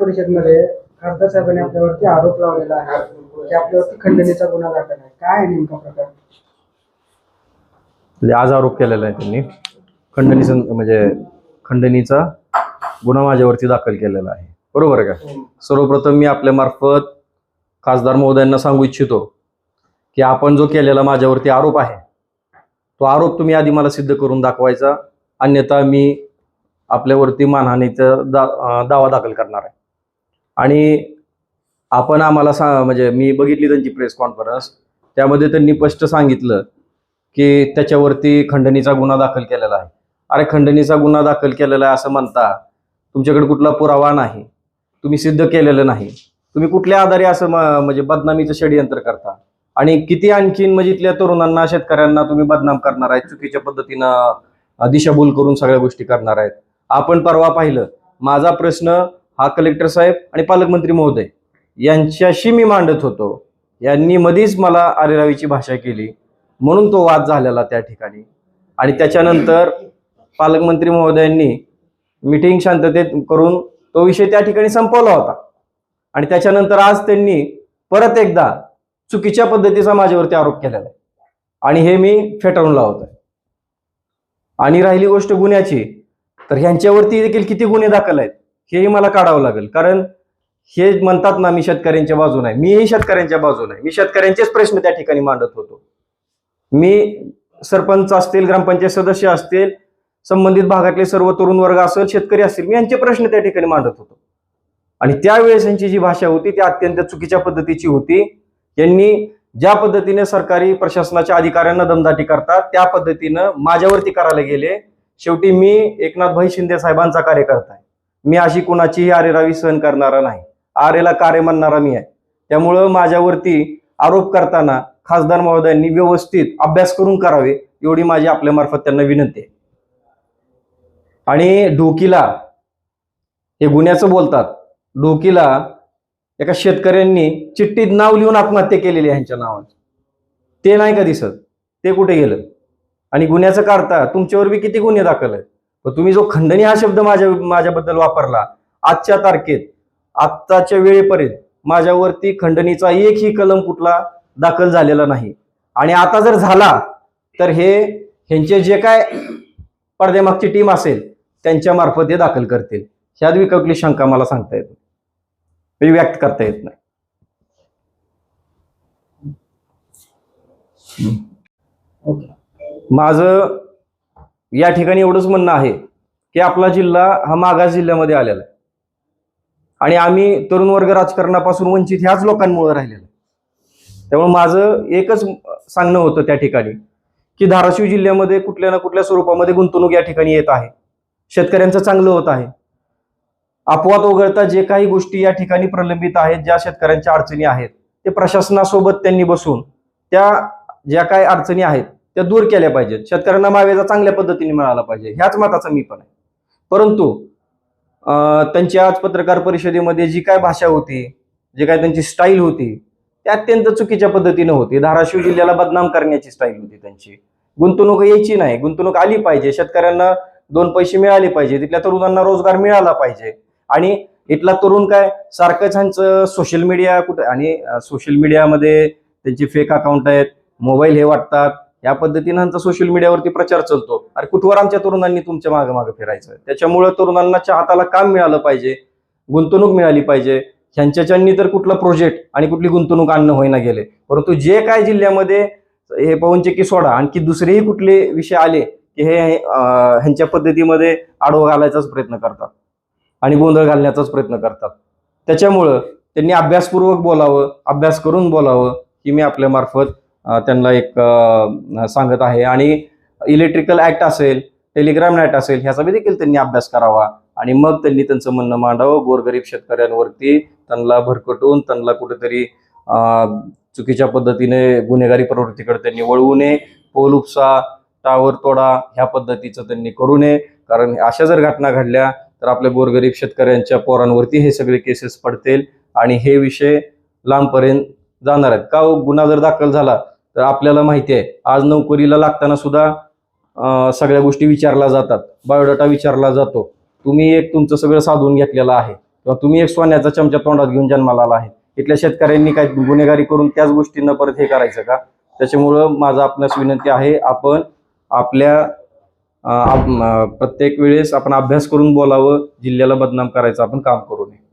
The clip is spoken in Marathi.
परिषदमध्ये खासदार साहेबांनी आपल्यावरती आरोप लावलेला आहे की आपल्यावरती खंडणीचा गुन्हा दाखल आहे. काय आहे नेमका प्रकार? म्हणजे आज आरोप केलेला आहे त्यांनी. खंडणी सं- म्हणजे खंडणीचा गुन्हा माझ्यावरती दाखल केलेला आहे. बरोबर आहे का? सर्वप्रथम मी आपल्या मार्फत खासदार महोदयांना सांगू इच्छितो की आपण जो केलेला माझ्यावरती आरोप आहे तो आरोप तुम्ही आधी मला सिद्ध करून दाखवायचा. अन्यथा मी आपल्यावरती मानहानीचा दा अं, दावा दाखल करणार आहे. आणि आपण आम्हाला सा म्हणजे मी बघितली त्यांची प्रेस कॉन्फरन्स त्यामध्ये त्यांनी स्पष्ट सांगितलं की त्याच्यावरती खंडणीचा गुन्हा दाखल केलेला आहे. अरे खंडणीचा गुन्हा दाखल केलेला आहे असं म्हणता तुमच्याकडे कुठला पुरावा नाही तुम्ही सिद्ध केलेलं नाही तुम्ही कुठल्या आधारे असं म्हणजे बदनामीचं षडयंत्र करता? आणि किती आणखीन म्हणजे इथल्या तरुणांना शेतकऱ्यांना तुम्ही बदनाम करणार आहेत चुकीच्या पद्धतीनं दिशाभूल करून सगळ्या गोष्टी करणार आहेत? आपण परवा पाहिलं माझा प्रश्न हा कलेक्टर साहेब आणि पालकमंत्री महोदय. यांच्याशी मी मांडत होतो. यांनी मधीच मला आरेरावीची भाषा केली. म्हणून तो वाद झालेला त्या ठिकाणी. आणि त्याच्यानंतर पालकमंत्री महोदयांनी मिटिंग शांततेत करून तो विषय त्या ठिकाणी संपवला होता. आणि त्याच्यानंतर आज त्यांनी परत एकदा चुकीच्या पद्धतीचा माझ्यावरती आरोप केलेला आहे. आणि हे मी फेटाळून लावत आहे आणि राहिली गोष्ट गुन्ह्याची तर ह्यांच्यावरती देखील किती गुन्हे दाखल आहेत? हेही मला काढावं लागेल. कारण हे म्हणतात ना मी शेतकऱ्यांच्या बाजून आहे. मीही शेतकऱ्यांच्या बाजून आहे. मी शेतकऱ्यांचेच प्रश्न त्या ठिकाणी मांडत होतो. मी सरपंच असतील ग्रामपंचायत सदस्य असतील संबंधित भागातले सर्व तरुण वर्ग असेल शेतकरी असतील मी यांचे प्रश्न त्या ठिकाणी मांडत होतो. आणि त्यावेळेस यांची जी भाषा होती ती अत्यंत चुकीच्या पद्धतीची होती. यांनी ज्या पद्धतीने सरकारी प्रशासनाच्या अधिकाऱ्यांना दमदाटी करतात त्या पद्धतीनं माझ्यावरती करायला गेले. शेवटी मी एकनाथभाई शिंदे साहेबांचा कार्यकर्ता आहे. मी अशी कुणाचीही आरेरावी सहन करणारा नाही. आरेला कार्य म्हणणारा मी आहे. त्यामुळं माझ्यावरती आरोप करताना खासदार महोदयांनी व्यवस्थित अभ्यास करून करावे एवढी माझी आपल्या मार्फत त्यांना विनंती आहे. आणि डोकीला हे गुन्ह्याचं बोलतात डोकीला एका शेतकऱ्यांनी चिठ्ठीत नाव लिहून आत्महत्या केलेली आहे ह्यांच्या नावात ते नाही का दिसत? ते कुठे गेलं? आणि गुन्ह्याचं काढता तुमच्यावर बी किती गुन्हे दाखल आहेत? तुम्ही जो खंडणी हा शब्द माझ्या माझ्याबद्दल वापरला आजच्या तारखेत आत्ताच्या वेळेपर्यंत माझ्यावरती खंडणीचा एकही कलम कुठला दाखल झालेला नाही. आणि आता जर झाला तर हे ह्यांचे जे काय पडद्यामागची टीम असेल त्यांच्या मार्फत हे दाखल करतील. ह्यात बी कुठली शंका मला सांगता येत नाही. व्यक्त करता येत नाही. माझं या ठिकाणी एवढंच म्हणणं आहे की आपला जिल्हा हा मागास जिल्ह्यामध्ये आलेला आहे. आणि आम्ही तरुण वर्ग राजकारणापासून वंचित ह्याच लोकांमुळे राहिलेलं आहे. त्यामुळे माझं एकच सांगणं होतं त्या ठिकाणी की धाराशिव जिल्ह्यामध्ये कुठल्या ना कुठल्या स्वरूपामध्ये गुंतवणूक या ठिकाणी येत आहे. शेतकऱ्यांचं चांगलं होत आहे. अपवाद वगळता जे काही गोष्टी या ठिकाणी प्रलंबित आहेत ज्या शेतकऱ्यांच्या अडचणी आहेत ते प्रशासनासोबत त्यांनी बसून त्या ज्या काही अडचणी आहेत त्या दूर केल्या पाहिजेत. शेतकऱ्यांना मावेजा चांगल्या पद्धतीने मिळाला पाहिजे. ह्याच मताचा मी पण आहे. परंतु त्यांची आज पत्रकार परिषदेमध्ये जी काय भाषा होती जी काय त्यांची स्टाईल होती ती अत्यंत चुकीच्या पद्धतीने होती. धाराशिव जिल्ह्याला बदनाम करण्याची स्टाईल होती त्यांची. गुंतवणूक यायची नाही. गुंतवणूक आली पाहिजे. शेतकऱ्यांना दोन पैसे मिळाले पाहिजे तिथल्या तरुणांना रोजगार मिळाला पाहिजे. आणि इथला तरुण काय? सारखंच ह्यांचं सोशल मीडिया कुठं आणि सोशल मीडियामध्ये त्यांचे फेक अकाउंट आहेत. मोबाईल हे वाटतात. या पद्धतीनं ह्यांचा सोशल मीडियावरती प्रचार चालतो. अरे कुठवर आमच्या तरुणांनी तुमच्या मागे मागे फिरायचं? त्याच्यामुळे तरुणांना हाताला काम मिळालं पाहिजे गुंतवणूक मिळाली पाहिजे. ह्यांच्याच्यांनी तर कुठला प्रोजेक्ट आणि कुठली गुंतवणूक आणणं होईना गेले. परंतु जे काय जिल्ह्यामध्ये हे पवनचक्की सोडा आणखी दुसरेही कुठले विषय आले की हे ह्यांच्या पद्धतीमध्ये आडवं घालायचाच प्रयत्न करतात आणि गोंधळ घालण्याचाच प्रयत्न करतात. त्याच्यामुळं त्यांनी अभ्यासपूर्वक बोलावं अभ्यास करून बोलावं की मी आपल्या मार्फत त्यांना एक सांगत आहे. आणि इलेक्ट्रिकल ऍक्ट असेल टेलिग्राम ऍक्ट असेल ह्याचा देखील त्यांनी अभ्यास करावा. आणि मग त्यांनी त्यांचं म्हणणं मांडावं गोरगरीब शेतकऱ्यांवरती त्यांना भरकटून त्यांना कुठेतरी चुकीच्या पद्धतीने गुन्हेगारी प्रवृत्तीकडे त्यांनी वळवू नये. पोल उपसा टावर तोडा ह्या पद्धतीचं त्यांनी करू नये. कारण अशा जर घटना घडल्या तर आपल्या गोरगरीब शेतकऱ्यांच्या पोरांवरती हे सगळे केसेस पडतील. आणि हे विषय लांबपर्यंत जाणार आहेत. का हो? गुन्हा जर दाखल झाला तर आपल्याला माहिती आहे आज नोकरीला लागताना सुद्धा सगळ्या गोष्टी विचारल्या जातात. बायोडाटा विचारला जातो. तुम्ही एक तुमचं सगळं साधून घेतलेलं आहे. किंवा तुम्ही एक सोन्याचा चमचा तोंडात घेऊन जन्माला आला आहे. इथल्या शेतकऱ्यांनी काय गुन्हेगारी करून त्याच गोष्टींना परत हे करायचं का? त्याच्यामुळं माझा आपणास विनंती आहे आपण आपल्या प्रत्येक वेळेस आपण अभ्यास करून बोलावं जिल्ह्याला बदनाम करायचं आपण काम करू नये.